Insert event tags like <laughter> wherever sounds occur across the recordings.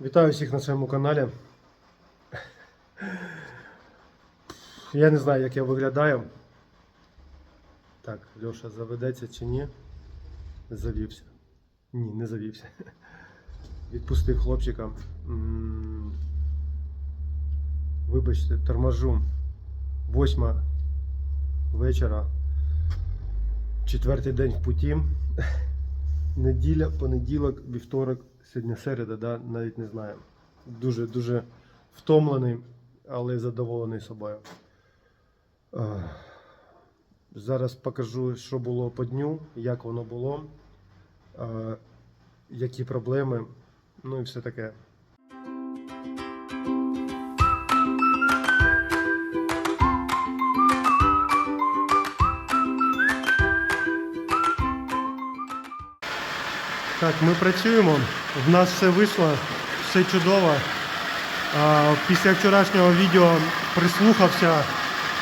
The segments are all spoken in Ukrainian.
Вітаю всіх на своєму каналі. Я не знаю, як я виглядаю. Так, Льоша заведеться чи ні? Завівся. Ні, не завівся. Відпустив хлопчика. Вибачте, торможу. Восьма вечора. Четвертий день в путі. Неділя, понеділок, вівторок, сьогодні середа, да? навіть не знаю. Дуже дуже втомлений, але задоволений собою. Зараз покажу, що було по дню, як воно було, е, які проблеми, ну і все таке. Так, ми працюємо. В нас все вийшло, все чудово. Після вчорашнього відео прислухався,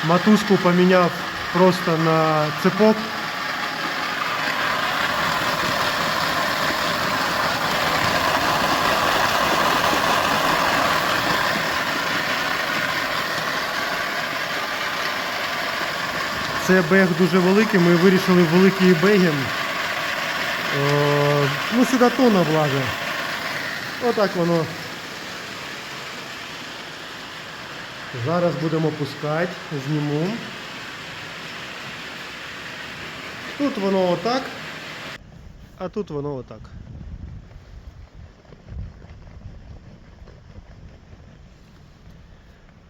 матузку поміняв просто на цепок. Це бег дуже великий, ми вирішили великий беги. Е, Ну, сюди тона влазить. Отак воно. Зараз будемо пускати, зніму. Тут воно отак, а тут воно отак.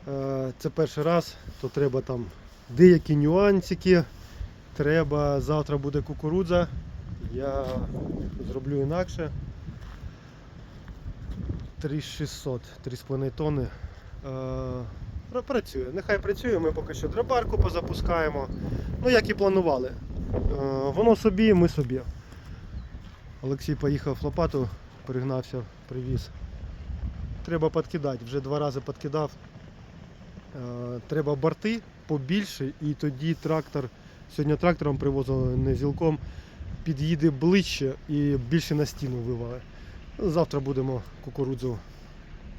Е, Це перший раз, то треба там деякі нюансики. Треба, завтра буде кукурудза. Я зроблю інакше. 3600, 3,5 тонни. Е, працює. Нехай працює, ми поки що драбарку позапускаємо. Ну, як і планували. Е, воно собі, ми собі. Олексій поїхав лопату, пригнався, привіз. Треба підкидати, вже два рази підкидав. Е, треба борти побільше і тоді трактор, сьогодні трактором привозили не зілком, під'їде ближче і більше на стіну вивалить. Ну, Завтра будемо кукурудзу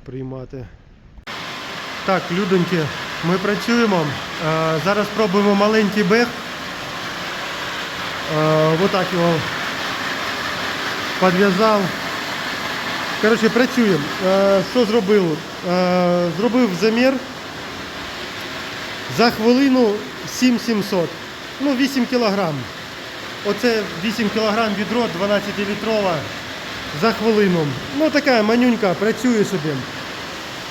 приймати. Так, людоньки, ми працюємо. Е, Зараз пробуємо маленький бег. Е, Отак його підв'язав. Коротше, працюємо. Е, Що зробив? Зробив замір. За хвилину 7700. Ну, 8 кілограм. Оце 8 кг відро 12-літрове за хвилину. Ну така манюнька, працює собі.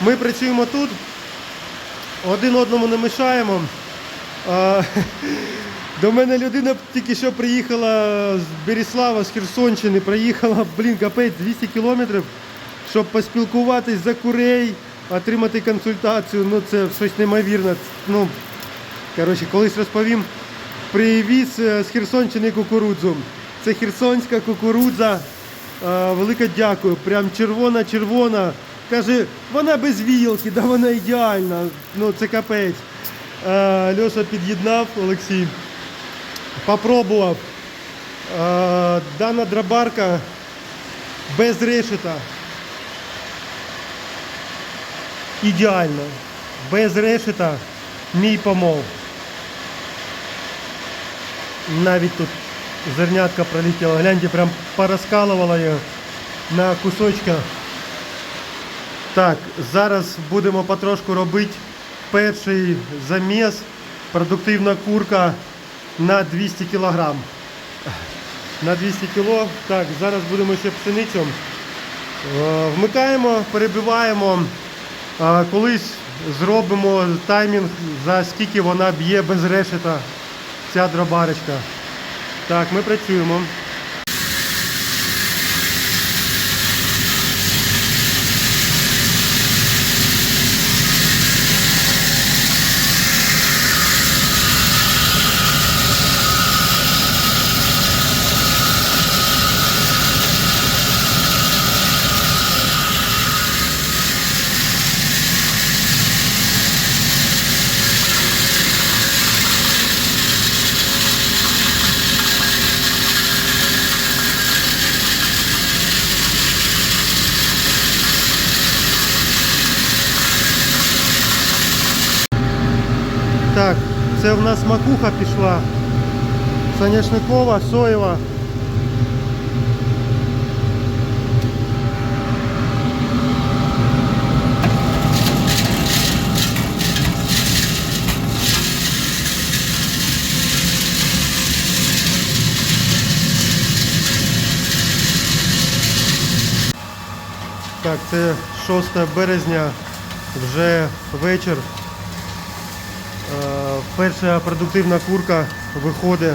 Ми працюємо тут, один одному не мішаємо. А, <laughs> До мене людина тільки що приїхала з Беріслава, з Херсонщини, приїхала, блін, капець, 200 кілометрів, щоб поспілкуватись за курей, отримати консультацію. Ну це щось неймовірне. Ну, коротше, колись розповім. Привіз е, з Херсонщини кукурудзу. Це херсонська кукурудза. Е, Велике дякую. Прям червона-червона. Каже, вона без вілки, да вона ідеальна. Ну це капець. Е, Льоша під'єднав Олексій. Попробував. Дана драбарка без решета. Ідеально. Без решета мій помов. Навіть тут зернятка пролетіла. Гляньте, прям порозкалувала її на кусочки. Так, зараз будемо потрошку робити перший заміс. Продуктивна курка на 200 кг. На 200 кг. Так, зараз будемо ще пшеницю. Е, Вмикаємо, перебиваємо. Колись зробимо таймінг, за скільки вона б'є без решета ця дробарочка. Так, ми працюємо. це в нас макуха пішла. Соняшникова, соєва. Так, це 6 березня, вже вечір. Перша продуктивна курка виходить.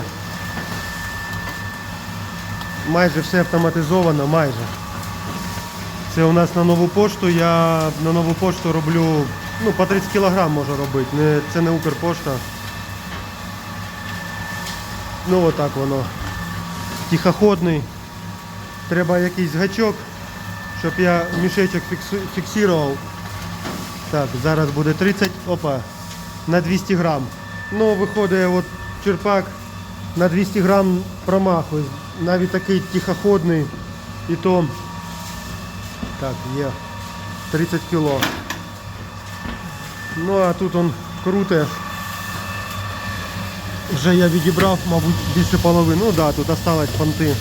Майже все автоматизовано, майже. Це у нас на нову пошту. Я на нову пошту роблю, ну, по 30 кг можу робити. Не, це не Укрпошта. Ну отак воно. Тихоходний. Треба якийсь гачок, щоб я мішечок фіксу- фіксував. Так, зараз буде 30, опа, на 200 грам. Ну, виходить, от черпак на 200 грам промахує. Навіть такий тихоходний. І то так, є 30 кіло. Ну а тут он круте. Вже я відібрав, мабуть, більше половини. Ну так, да, тут осталось понти.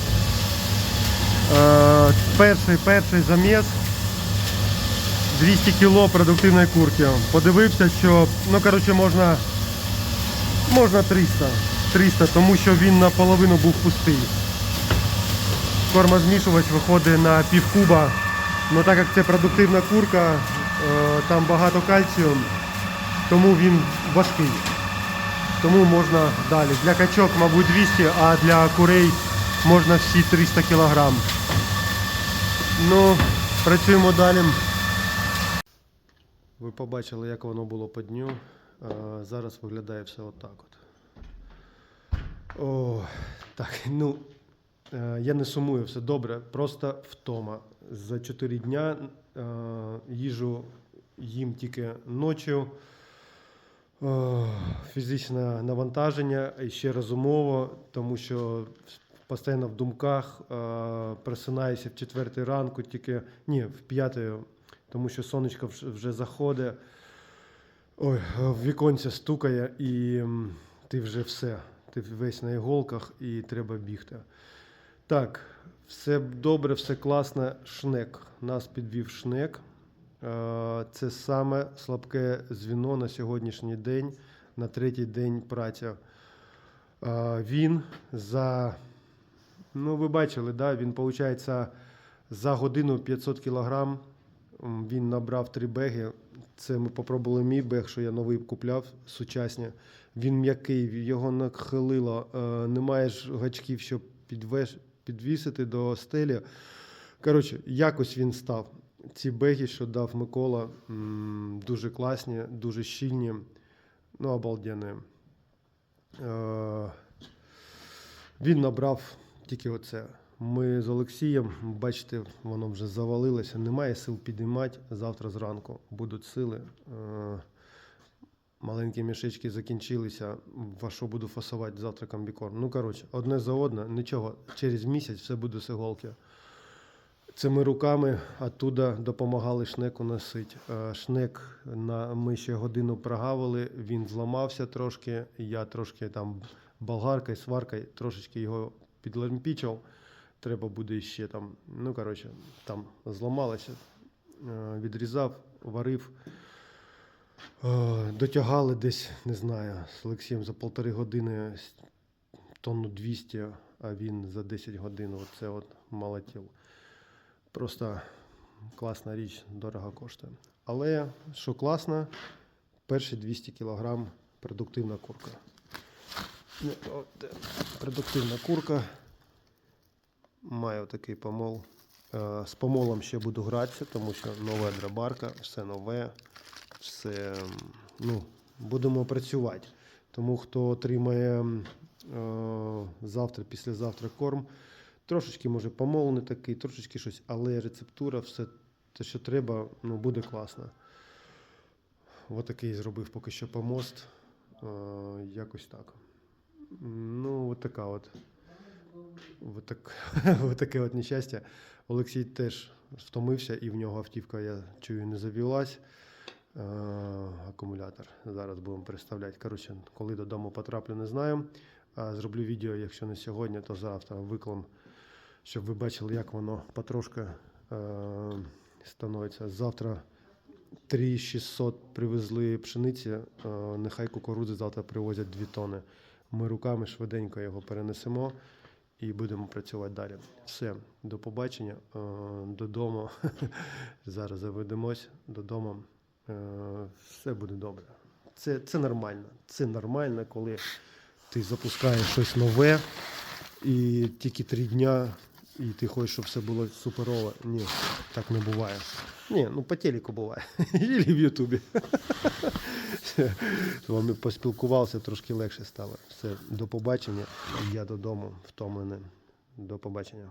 Е, перший, перший заміс 200 кіло продуктивної курки. Подивився, що ну коротше можна, можна 300, 300, тому що він наполовину був пустий. Кормозмішувач виходить на пів куба. Ну так як це продуктивна курка, е, там багато кальцію, тому він важкий. Тому можна далі. Для качок, мабуть, 200, а для курей можна всі 300 кілограм. Ну, працюємо далі. Ви побачили, як воно було по дню. Зараз виглядає все отак от. О, так, <laughs> ну, е, я не сумую, все добре, просто втома. За 4 дня е, їжу їм тільки ночі. Фізичне навантаження і ще розумово, тому що постійно в думках е, просинаюся в четвертій ранку, тільки ні, в п'ятій, тому що сонечко вже- заходить. Ой, в віконце стукає, і ти вже все. Ти весь на іголках і треба бігти. Так, все добре, все класно. Шнек. Нас підвів шнек. Це саме слабке звіно на сьогоднішній день, на третій день праці. Е, Він за, ну ви бачили, да? він, виходить, за годину 500 кілограм. Він набрав три беги. Це ми попробували мій бег, що я новий купляв сучасні. Він м'який, його нахилило. Е, немає ж гачків, щоб підвеш, підвісити до стелі. Коротше, якось він став. Ці беги, що дав Микола, дуже класні, дуже щільні, ну, обалденні. Е, він набрав тільки оце. Ми з Олексієм, бачите, воно вже завалилося. Немає сил підіймати. Завтра зранку будуть сили. Е, Маленькі мішечки закінчилися. Во що буду фасувати завтра комбікорм. Ну, коротше, одне за одне, нічого. Через місяць все буде з іголки. Це ми руками оттуда допомагали шнеку носити. Е, Шнек на, ми ще годину прогавили, він зламався трошки. Я трошки там болгаркою, сваркою трошечки його підлампічив. Треба буде ще там. Ну, коротше, там зламалося. Е, Відрізав, варив. Е, Дотягали десь, не знаю, з Олексієм за полтори години тонну 200, а він за 10 годин оце от молотів. Просто класна річ, дорого коштує. Але що класно, перші 200 кг продуктивна курка. Ну, де Продуктивна курка. Маю такий помол. Е, З помолом ще буду гратися, тому що нова дробарка, все нове, все. Ну, будемо працювати. Тому хто отримає е, завтра, післязавтра корм, трошечки може помол не такий, трошечки щось, але рецептура, все те, що треба, ну, буде класно. Ось такий зробив поки що помост. Е, якось так. Ну, от така от. От, так, <laughs> от таке от нещастя. Олексій теж втомився, і в нього автівка, я чую, не завілась. е, акумулятор. Зараз будемо переставляти. Коротше, коли додому потраплю, не знаю. А зроблю відео, якщо не сьогодні, то завтра виклам, щоб ви бачили, як воно потрошки е, становиться. Завтра 3600 привезли пшениці, е, нехай кукурудзи завтра привозять 2 тони. Ми руками швиденько його перенесемо і будемо працювати далі. Все, до побачення. Е, Додому. <laughs> Зараз заведемось додому. Е, Все буде добре. Це, це нормально. Це нормально, коли ти запускаєш щось нове і тільки три дня, і ти хочеш, щоб все було суперово. Ні, так не буває. Ні, ну по телеку буває. Ілі <laughs> в Ютубі. З <laughs> вами поспілкувався, трошки легше стало. Все, до побачення. Я додому втомлений. До побачення.